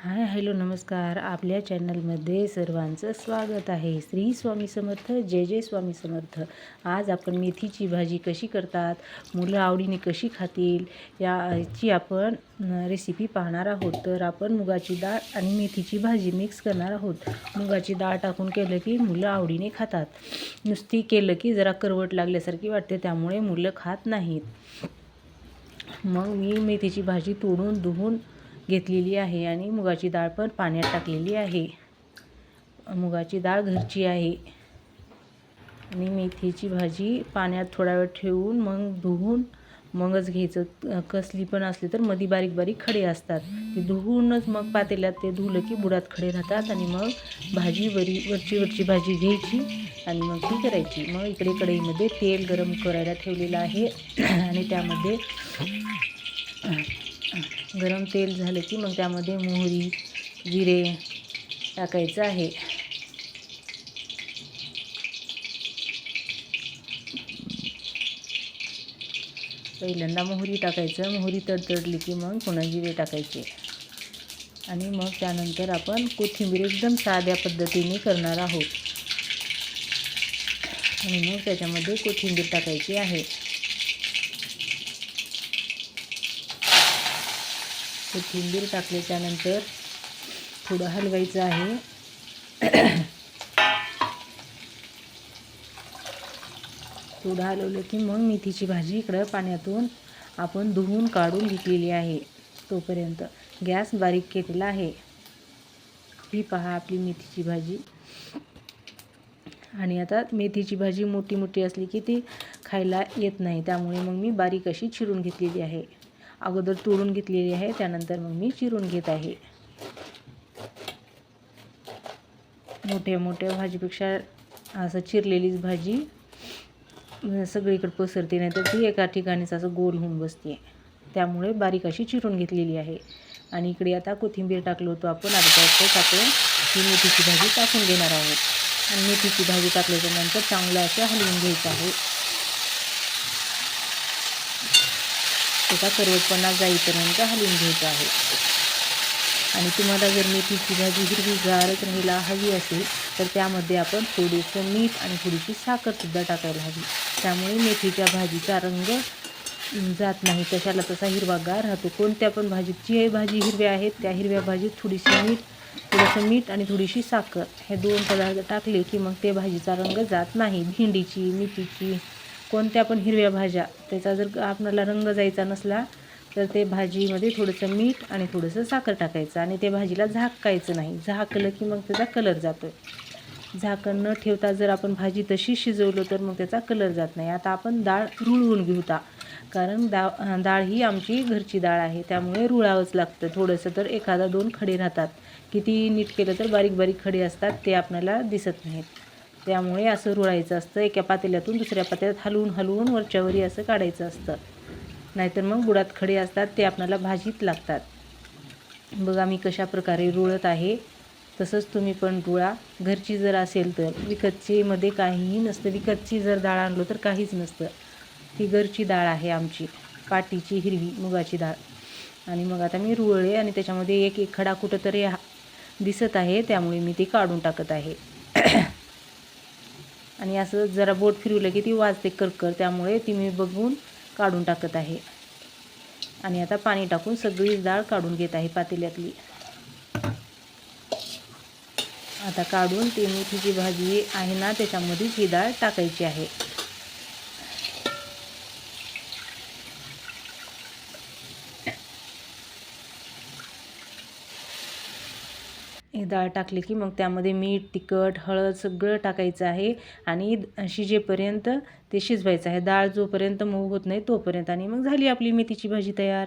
Hi hello नमस्कार. आपल्या चॅनलमध्ये सर्वांचं स्वागत आहे. श्री स्वामी समर्थ जय जय स्वामी समर्थ. आज आपण मेथीची भाजी कशी करतात मुलं आवडीने कशी खातील याची आपण रेसिपी पाहणार आहोत. तर आपण मुगाची डाळ आणि मेथीची भाजी मिक्स करणार आहोत. मुगाची डाळ टाकून केलं की मुलं आवडीने खातात. नुसती केलं की जरा करवट लागल्यासारखी वाटते त्यामुळे मुलं खात नाहीत. मग मी मेथीची भाजी तोडून धुवून घेतलेली आहे आणि मुगाची डाळ पण पाण्यात टाकलेली आहे. मुगाची डाळ घरची आहे. आणि मेथीची भाजी पाण्यात थोडा वेळ ठेवून मग धुवून मगच घ्यायचं. कसली पण असली तर मधी बारीक बारीक खडे असतात. ते धुवूनच मग पातेल्यात ते धुलं की बुडात खडे राहतात आणि मग भाजी वरी वरची वरची भाजी घ्यायची आणि मग ती करायची. मग इकडे कढईमध्ये तेल गरम करायला ठेवलेलं आहे. आणि त्यामध्ये गरम तेल झालं की मग त्यामध्ये मोहरी जिरे टाकायचं आहे. पहिल्यांदा मोहरी टाकायचं. मोहरी तडतडली की मग पुन्हा जिरे टाकायचे. आणि मग त्यानंतर आपण कोथिंबीर एकदम साध्या पद्धतीने करणार आहोत. आणि मग त्याच्यामध्ये कोथिंबीर टाकायची आहे. कोथिंबीर टाकल्याच्यानंतर थोडं हलवायचं आहे. थोडं हलवलं की मग मेथीची भाजी इकडं पाण्यातून आपण धुवून काढून घेतलेली आहे. तोपर्यंत गॅस बारीक केलेला आहे. ही पहा आपली मेथीची भाजी. आणि आता मेथीची भाजी मोठी मोठी असली की ती खायला येत नाही. त्यामुळे मग मी बारीक अशी चिरून घेतलेली आहे. अगोदर तोडून घेतलेली आहे त्यानंतर मग मी चिरून घेत आहे. मोठ्या मोठ्या भाजीपेक्षा असं चिरलेलीच भाजी सगळीकडे पसरते नाही तर ती एका ठिकाणीच असं गोल होऊन बसते. त्यामुळे बारीक अशी चिरून घेतलेली आहे. आणि इकडे आता कोथिंबीर टाकलो होतो आपण आता आपण ही मेथीची भाजी टाकून देणार आहोत. आणि मेथीची भाजी टाकल्याच्यानंतर चांगलं असं हलवून घ्यायचं आहे. त्याचा करवटपणा जाईपर्यंत हलवून घ्यायचं आहे. आणि तुम्हाला जर मेथीची भाजी हिरवीगारच राहायला हवी असेल तर त्यामध्ये आपण थोडंसं मीठ आणि थोडीशी साखरसुद्धा टाकायला हवी. त्यामुळे मेथीच्या भाजीचा रंग जात नाही. तशाला तसा हिरवागार राहतो. कोणत्या पण भाजीत जी भाजी हिरव्या आहेत त्या हिरव्या भाजीत थोडीशी मीठ थोडंसं मीठ आणि थोडीशी साखर. हे दोन पदार्थ टाकले की मग ते भाजीचा रंग जात नाही. भेंडीची मेथीची कोणत्या पण हिरव्या भाज्या त्याचा जर आपणाला रंग जायचा नसला तर ते भाजीमध्ये थोडंसं मीठ आणि थोडंसं साखर टाकायचं आणि ते भाजीला झाकायचं नाही. झाकलं की मग त्याचा कलर जातो झाकण न ठेवता जर आपण भाजी तशी शिजवलं तर मग त्याचा कलर जात नाही. आता आपण डाळ रुळवून घेऊता. कारण डा डाळ ही आमची घरची डाळ आहे. त्यामुळे रुळावंच लागतं. थोडंसं तर एखादा दोन खडे राहतात. किती नीट केलं तर बारीक बारीक खडे असतात ते आपल्याला दिसत नाहीत. त्यामुळे असं रुळायचं असतं. एका पातेल्यातून दुसऱ्या पातेल्यात हलवून हलवून वरच्यावरी असं काढायचं असतं. नाहीतर मग बुडात खडे असतात ते आपल्याला भाजीत लागतात. बघा मी कशा प्रकारे रुळत आहे. तसंच तुम्ही पण रुळा. घरची जर असेल तर. विकतचीमध्ये काहीही नसतं. विकतची जर डाळ आणलो तर काहीच नसतं. ती घरची डाळ आहे आमची. पाटीची हिरवी मुगाची डाळ. आणि मग आता मी रुळले आणि त्याच्यामध्ये एक एक खडा कुठंतरी दिसत आहे. त्यामुळे मी ती काढून टाकत आहे. आणि असं जरा बोट फिरवलं की ती वाजते करकर त्यामुळे ती मी बघून काढून टाकत आहे. आणि आता पाणी टाकून सगळीच डाळ काढून घेत आहे पातेल्यातली. आता काढून ती मेथीची भाजी आहे ना त्याच्यामध्येच ही डाळ टाकायची आहे. ही डाळ टाकली की मग त्यामध्ये मीठ तिखट हळद सगळं टाकायचं आहे आणि शिजेपर्यंत ते शिजवायचं आहे. डाळ जोपर्यंत मऊ होत नाही तोपर्यंत आणि मग झाली आपली मेथीची भाजी तयार.